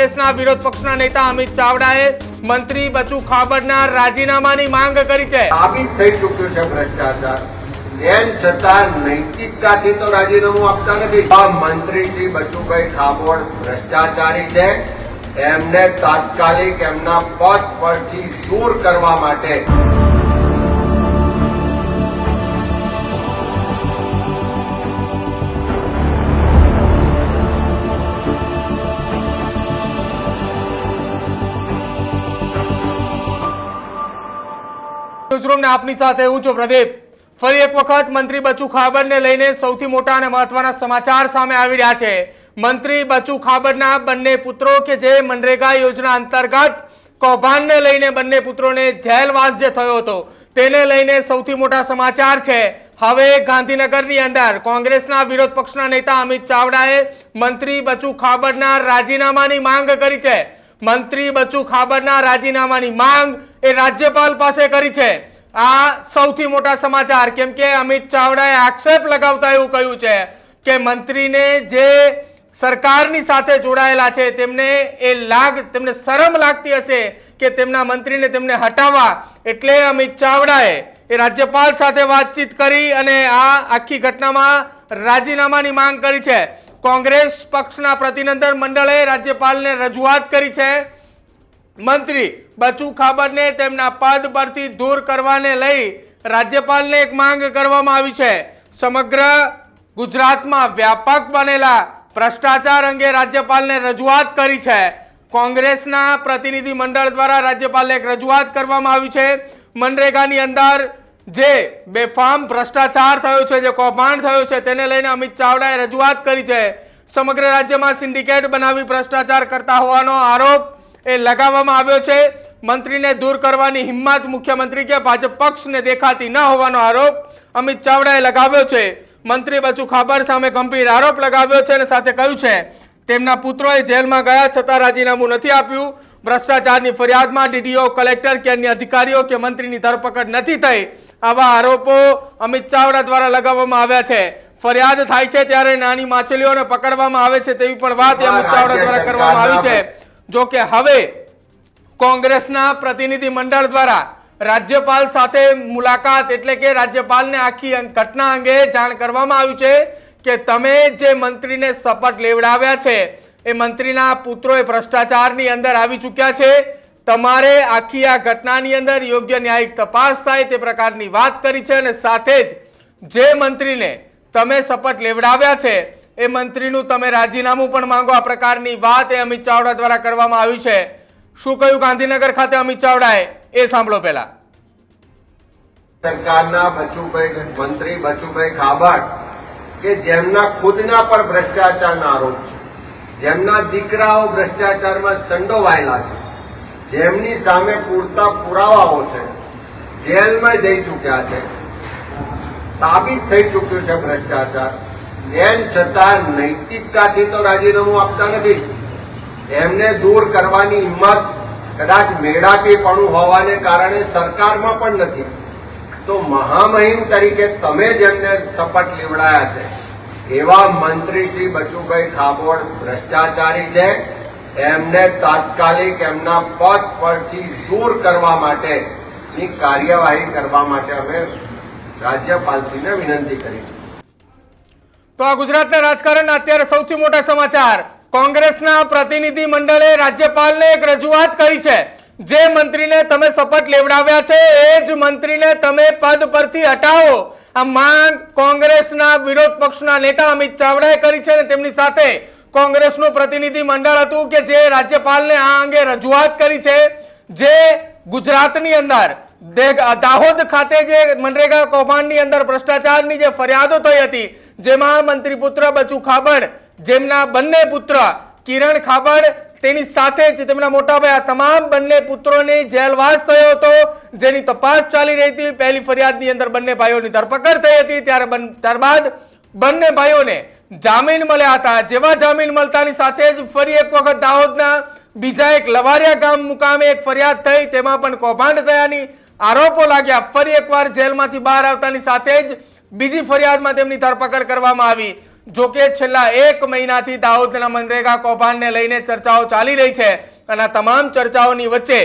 કોંગ્રેસના વિરોધ પક્ષના નેતા અમિત ચાવડાએ મંત્રી બચુ ખાબડના રાજીનામાની માંગ કરી છે. સાબિત થઈ ચૂક્યું છે ભ્રષ્ટાચાર. એમ છતાં નૈતિકતાથી તો રાજીનામું આપતા નથી. આ મંત્રી શ્રી બચુભાઈ ખાબોડ ભ્રષ્ટાચારી છે. એમને તાત્કાલિક એમના પદ પરથી દૂર કરવા માટે ન્યૂઝરૂમને આપની સાથે હું છું પ્રદીપ. ફરી એક વખત મંત્રી બચુ ખાબડને લઈને સૌથી મોટા અને મહત્વના સમાચાર સામે આવી રહ્યા છે. મંત્રી બચુ ખાબડના બંને પુત્રો કે જે મનરેગા યોજના અંતર્ગત કૌભાંડને લઈને બંને પુત્રોને જેલવાસ જે થયો હતો, તેને લઈને સૌથી મોટા સમાચાર છે. હવે ગાંધીનગરની અંદર કોંગ્રેસના વિરોધ પક્ષના નેતા અમિત ચાવડાએ મંત્રી બચુ ખાબડના રાજીનામાની માંગ કરી છે. મંત્રી બચુ ખાબડના રાજીનામાની માંગ એ રાજ્યપાલ પાસે કરી છે. આ સૌથી મોટા સમાચાર, કેમ કે અમિત ચાવડાએ આક્ષેપ લગાવતા એવું કહ્યું છે કે મંત્રીને જે સરકારની સાથે જોડાયેલા છે, તેમને એ લાગ, તેમને શરમ લાગતી હશે કે તેમના મંત્રીને તેમને હટાવવા. એટલે અમિત ચાવડાએ એ રાજ્યપાલ સાથે વાતચીત કરી અને આ આખી ઘટનામાં રાજીનામાની માંગ કરી છે. કોંગ્રેસ પક્ષના પ્રતિનિધિ મંડળે રાજ્યપાલને રજૂઆત કરી છે મંત્રી બચુ ખાબરને તેમના પદ પરથી દૂર કરવાને લઈ રાજ્યપાલને એક માંગ કરવામાં આવી છે. સમગ્ર ગુજરાતમાં વ્યાપક બનેલા ભ્રષ્ટાચાર અંગે રાજ્યપાલને રજૂઆત કરી છે. કોંગ્રેસના પ્રતિનિધિ મંડળ દ્વારા રાજ્યપાલને એક રજૂઆત કરવામાં આવી છે. મનરેગાની અંદર જે બેફામ ભ્રષ્ટાચાર થયો છે, જે કૌભાંડ થયો છે, તેને લઈને અમિત ચાવડાએ રજૂઆત કરી છે. સમગ્ર રાજ્યમાં સિન્ડિકેટ બનાવી ભ્રષ્ટાચાર કરતા હોવાનો આરોપ એ લગાવવામાં આવ્યો છે. મંત્રીને દૂર કરવાની હિંમત મુખ્યમંત્રી કે ભાજપ પક્ષને દેખાતી ન હોવાનો આરોપ અમિત ચાવડાએ લગાવ્યો છે. મંત્રી બચુ ખાબર સામે ગંભીર આરોપ લગાવ્યો છે અને સાથે કહ્યું છે તેમના પુત્રોએ જેલમાં ગયા છતાં રાજીનામું નથી આપ્યું. ભ્રષ્ટાચારની ફરિયાદમાં ડીડીઓ કલેક્ટર કે અન્ય અધિકારીઓ કે મંત્રીની ધરપકડ નથી થઈ. આવા આરોપો અમિત ચાવડા દ્વારા લગાવવામાં આવ્યા છે. ફરિયાદ થાય છે ત્યારે નાની માછલીઓને પકડવામાં આવે છે તેવી પણ વાત અમિત ચાવડા દ્વારા કરવામાં આવી છે. જો કે હવે કોંગ્રેસના પ્રતિનિધિ મંડળ દ્વારા રાજ્યપાલ સાથે મુલાકાત એટલે કે રાજ્યપાલને આખી ઘટના અંગે જાણ કરવામાં આવ્યું છે કે તમે જે મંત્રીને શપથ લેવડાવ્યા છે, એ મંત્રીના પુત્રોએ ભ્રષ્ટાચારની અંદર આવી ચૂક્યા છે. તમારે આખી આ ઘટનાની અંદર યોગ્ય ન્યાયિક તપાસ થાય તે પ્રકારની વાત કરી છે અને સાથે જ જે મંત્રીને તમે શપથ લેવડાવ્યા છે એ મંત્રીનું તમે રાજીનામું પણ માંગો. આ પ્રકારની વાત એ અમિત ચાવડા દ્વારા કરવામાં આવી છે. શું કહ્યું ગાંધીનગર ખાતે અમિત ચાવડાએ? એ સાંભળો પહેલા. સરકારના બચુભાઈ મંત્રી બચુભાઈ ખાબડ કે જેમના ખુદના પર ભ્રષ્ટાચારના આરોપ છે. જેમના દીકરાઓ ભ્રષ્ટાચારમાં સંડોવાયેલા છે. જેમની સામે પૂરતા પુરાવાઓ છે. જેલમાં જઈ ચૂક્યા છે. સાબિત થઈ ચૂક્યું છે ભ્રષ્ટાચાર. એમ છતાં નૈતિકતાથી તો રાજીનામું આપતા નથી. એમને દૂર કરવાની હિંમત કદાચ મેળાપીપણું હોવાને કારણે સરકારમાં પણ નથી. તો મહામહિમ તરીકે તમે જેમને શપથ લેવડાયા છે, એવા મંત્રી શ્રી બચુભાઈ ખાબોડ ભ્રષ્ટાચારી છે, એમને તાત્કાલિક એમના પદ પરથી દૂર કરવા માટેની કાર્યવાહી કરવા માટે અમે રાજ્યપાલશ્રીને વિનંતી કરી છે. તો આ ગુજરાતના રાજકારણના અત્યારે સૌથી મોટા સમાચાર. કોંગ્રેસના પ્રતિનિધિ મંડળે રાજ્યપાલને એક રજૂઆત કરી છે. જે મંત્રીને તમે શપથ લેવડાવ્યા છે, એ જ મંત્રીને તમે પદ પરથી હટાવો. આ માંગ કોંગ્રેસના વિરોધ પક્ષના નેતા અમિત ચાવડાએ કરી છે અને તેમની સાથે કોંગ્રેસનું પ્રતિનિધિ મંડળ હતું કે જે રાજ્યપાલને આ અંગે રજૂઆત કરી છે. જે ગુજરાતની અંદર દાહોદ ખાતે જે મનરેગા કૌભાંડની અંદર ભ્રષ્ટાચારની જે ફરિયાદો થઈ હતી જેમાં મંત્રી પુત્ર બચુ ખાબડ, જેમના બંને પુત્ર કિરણ ખાબડ, તેની સાથે જ તેમના મોટાભાઈ આ તમામ બંને પુત્રોને જેલવાસ થયો હતો, જેની તપાસ ચાલી રહી હતી. પહેલી ફરિયાદની અંદર બંને ભાઈઓની ધરપકડ થઈ હતી. ત્યારે ત્યારબાદ બંને ભાઈઓને જામીન મળ્યા હતા. જેવા જામીન મળતાની સાથે જ ફરી એક વખત દાહોદના બીજા એક લવારિયા ગામ મુકામે એક ફરિયાદ થઈ. તેમાં પણ કૌભાંડ થયાની આરોપો લાગ્યા. ફરી એકવાર જેલમાંથી બહાર આવતાની સાથે જ બીજી ફરિયાદમાં તેમની ધરપકડ કરવામાં આવી. જો કે છેલ્લા એક મહિનાથી દાહોદના મનરેગા કૌભાંડને લઈને ચર્ચાઓ ચાલી રહી છે અને તમામ ચર્ચાઓની વચ્ચે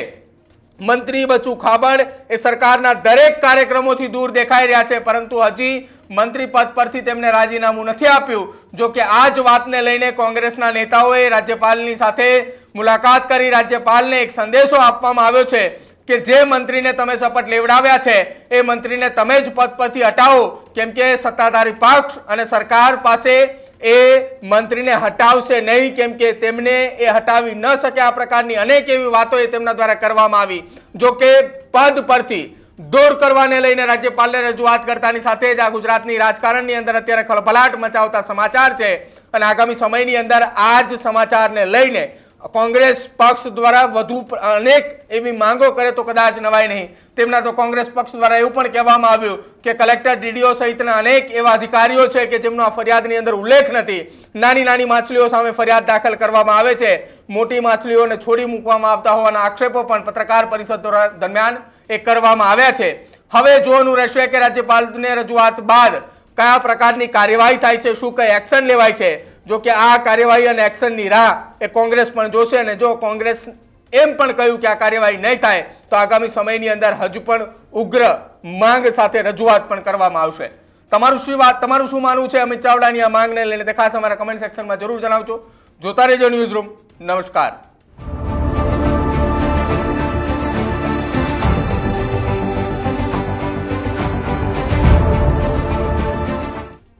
મંત્રી બચુ ખાબડ એ સરકારના દરેક કાર્યક્રમોથી દૂર દેખાઈ રહ્યા છે, પરંતુ હજી મંત્રી પદ પરથી તેમને રાજીનામું નથી આપ્યું. જો કે આ જ વાતને લઈને કોંગ્રેસના નેતાઓએ રાજ્યપાલની સાથે મુલાકાત કરી. રાજ્યપાલને એક સંદેશો આપવામાં આવ્યો છે કે જે મંત્રીને તમે શપથ લેવડાવ્યા છે, એ મંત્રીને તમે જ પદ પરથી હટાવો. કેમ કે સત્તાધારી પક્ષ અને સરકાર પાસે એ મંત્રીને હટાવશે નહીં, કેમ કે તેમને એ હટાવી ન શકે આ પ્રકારની અનેક એવી વાતો એ તેમના દ્વારા કરવામાં આવી. જો કે પદ પરથી દૂર કરવાને લઈને રાજ્યપાલને રજૂઆત કરતાની સાથે જ આ ગુજરાતની રાજકારણની અંદર અત્યારે ખળભળાટ મચાવતા સમાચાર છે. અને આગામી સમયની અંદર આ જ સમાચારને લઈને કોંગ્રેસ પક્ષ દ્વારા વધુ અનેક એવી માંગો કરે તો કદાચ નવાય નહીં. તેમના તો કોંગ્રેસ પક્ષ દ્વારા એવું પણ કહેવામાં આવ્યું કે કલેક્ટર ડીડીઓ સહિતના અનેક એવા અધિકારીઓ છે કે જેમનો આ ફરિયાદની અંદર ઉલ્લેખ નથી. નાની નાની માછલીઓ સામે ફરિયાદ દાખલ કરવામાં આવે છે. મોટી માછલીઓને છોડી મૂકવામાં આવતા હોવાના આક્ષેપો પણ પત્રકાર પરિષદ દોરા- દરમિયાન એ કરવામાં આવ્યા છે. હવે જોવાનું રહેશે કે રાજ્યપાલને રજૂઆત બાદ કયા પ્રકારની કાર્યવાહી થાય છે, શું કઈ એક્શન લેવાય છે. જો કે આ કાર્યવાહી અને એક્શનની રાહ એ કોંગ્રેસ પણ જોશે અને જો કોંગ્રેસ એમ પણ કહ્યું કે આ કાર્યવાહી નહીં થાય, તો આગામી સમયની અંદર હજુ પણ ઉગ્ર માંગ સાથે રજૂઆત પણ કરવામાં આવશે. તમારું શું વાત, તમારું શું માનવું છે? અમિત ચાવડાની આ માંગને લઈને તે ખાસ અમારા કમેન્ટ સેક્શનમાં જરૂર જણાવજો. જોતા રહેજો ન્યૂઝ રૂમ નમસ્કાર.